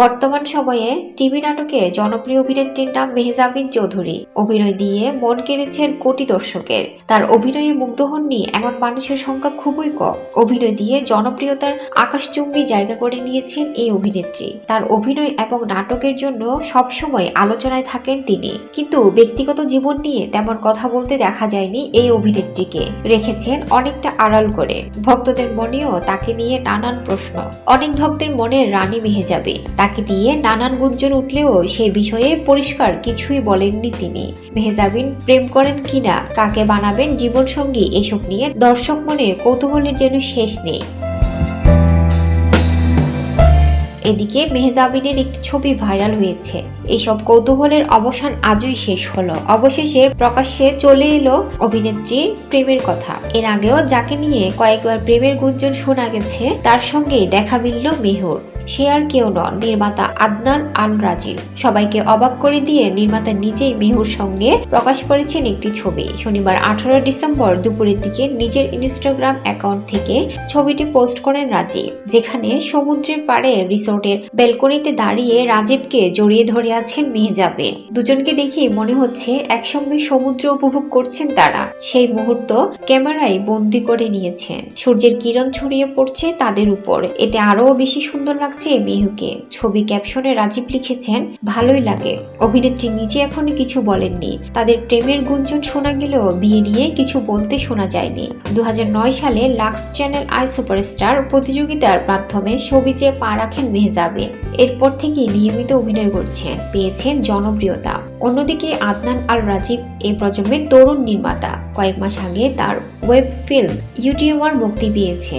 বর্তমান সময়ে টিভি নাটকে জনপ্রিয় অভিনেত্রীর নাম মেহজাবিন চৌধুরী। অভিনয় দিয়ে মন কেড়েছেন কোটি দর্শকের। তার অভিনয়ে মুগ্ধ হননি এমন মানুষের সংখ্যা খুবই কম। অভিনয় দিয়ে জনপ্রিয়তার আকাশচুম্বী জায়গা করে নিয়েছেন এই অভিনেত্রী। তার অভিনয় এবং নাটকের জন্য সবসময় আলোচনায় থাকেন তিনি। কিন্তু ব্যক্তিগত জীবন নিয়ে তেমন কথা বলতে দেখা যায়নি এই অভিনেত্রীকে। রেখেছেন অনেকটা আড়াল করে। ভক্তদের মনেও তাকে নিয়ে নানান প্রশ্ন। অনেক ভক্তের মনে রানী মেহেজাবিন। তাকে নিয়ে নানান গুঞ্জন উঠলেও সে বিষয়ে পরিষ্কার কিছুই বলেননি তিনি। মেহেজাবিন প্রেম করেন কিনা কাকে বানাবেন জীবনসঙ্গী এসব নিয়ে দর্শক মনে কৌতূহলের যেন শেষ নেই। এদিকে মেহজাবিনের একটি ছবি ভাইরাল হয়েছে। এসব কৌতূহলের অবসান আজই শেষ হলো। অবশেষে প্রকাশ্যে চলে এলো অভিনেত্রীর প্রেমের কথা। এর আগেও যাকে নিয়ে কয়েকবার প্রেমের গুঞ্জন শোনা গেছে, তার সঙ্গে দেখা মিলল মেহুর। সে আর কেউ নন, নির্মাতা আদনান আল রাজীব সবাইকে অবাক করে দিয়ে নির্মাতা নিজেই মেহুর সঙ্গে প্রকাশ করেছেন একটি ছবি। শনিবার আঠারো ডিসেম্বর দুপুরের দিকে নিজের ইনস্টাগ্রাম অ্যাকাউন্ট থেকে ছবিটি পোস্ট করেন রাজীব, যেখানে সমুদ্রের পাড়ে রিসোর্টের বেলকনিতে দাঁড়িয়ে রাজীবকে জড়িয়ে ধরে আছেন মেহজাবিন দুজনকে দেখেই মনে হচ্ছে একসঙ্গে সমুদ্র উপভোগ করছেন তারা। সেই মুহূর্ত ক্যামেরায় বন্দি করে নিয়েছেন। সূর্যের কিরণ ছড়িয়ে পড়ছে তাদের উপর। এতে আরও বেশি সুন্দর লাগছে মেহুকে ছবি ক্যাপশনে রাজীব লিখেছেন, ভালোই লাগে। অভিনেত্রী নিজে এখনও কিছু বলেননি। তাদের প্রেমের গুঞ্জন শোনা গেলেও বিয়ে নিয়ে কিছু বলতে শোনা যায়নি। দু সালে লাক্স চ্যানেল আই সুপারস্টার প্রতিযোগিতার মাধ্যমে সবিজে পা রাখেন মেহজাবিন। এরপর থেকেই নিয়মিত অভিনয় করছেন পেয়েছেন জনপ্রিয়তা। অন্যদিকে আদনান আল রাজীব এই প্রজন্মের তরুণ নির্মাতা। কয়েক মাস আগে তার ওয়েব ফিল্ম ইউটিউবার মুক্তি পেয়েছে।